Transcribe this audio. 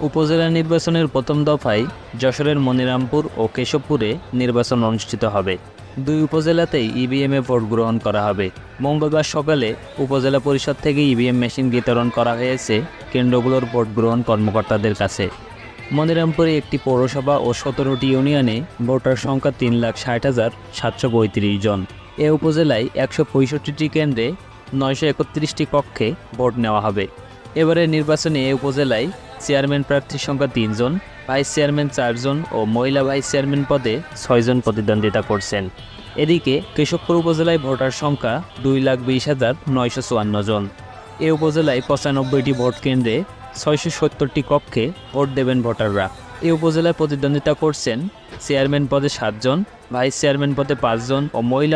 উপজেলা নির্বাচনের প্রথম দফায় যশোরের মনিরামপুর ও কেশবপুরে নির্বাচন অনুষ্ঠিত হবে। দুই উপজেলাতেই ইভিএমে ভোট গ্রহণ করা হবে। মঙ্গলবার সকালে উপজেলা পরিষদ থেকে ইভিএম মেশিন বিতরণ করা হয়েছে কেন্দ্রগুলোর ভোট গ্রহণ কর্মকর্তাদের কাছে। মনিরামপুরে একটি পৌরসভা ও সতেরোটি ইউনিয়নে ভোটার সংখ্যা তিন লাখ ষাট হাজার সাতশো পঁয়ত্রিশ জন। এ উপজেলায় একশো পঁয়ষট্টিটি কেন্দ্রে নয়শো একত্রিশটি কক্ষে ভোট নেওয়া হবে। এবারের নির্বাচনে এ উপজেলায় চেয়ারম্যান প্রার্থীর সংখ্যা তিনজন, ভাইস চেয়ারম্যান চারজন ও মহিলা ভাইস চেয়ারম্যান পদে ছয়জন প্রতিদ্বন্দ্বিতা করছেন। এদিকে কেশবপুর উপজেলায় ভোটার সংখ্যা দুই লাখ বিশ হাজার নয়শো চুয়ান্ন জন। এ উপজেলায় পঁচানব্বইটি ভোট কেন্দ্রে ছয়শো সত্তরটি কক্ষে ভোট দেবেন ভোটাররা। এ উপজেলায় প্রতিদ্বন্দ্বিতা করছেন চেয়ারম্যান পদে সাতজন, ভাইস চেয়ারম্যান পদে পাঁচজন ও মহিলা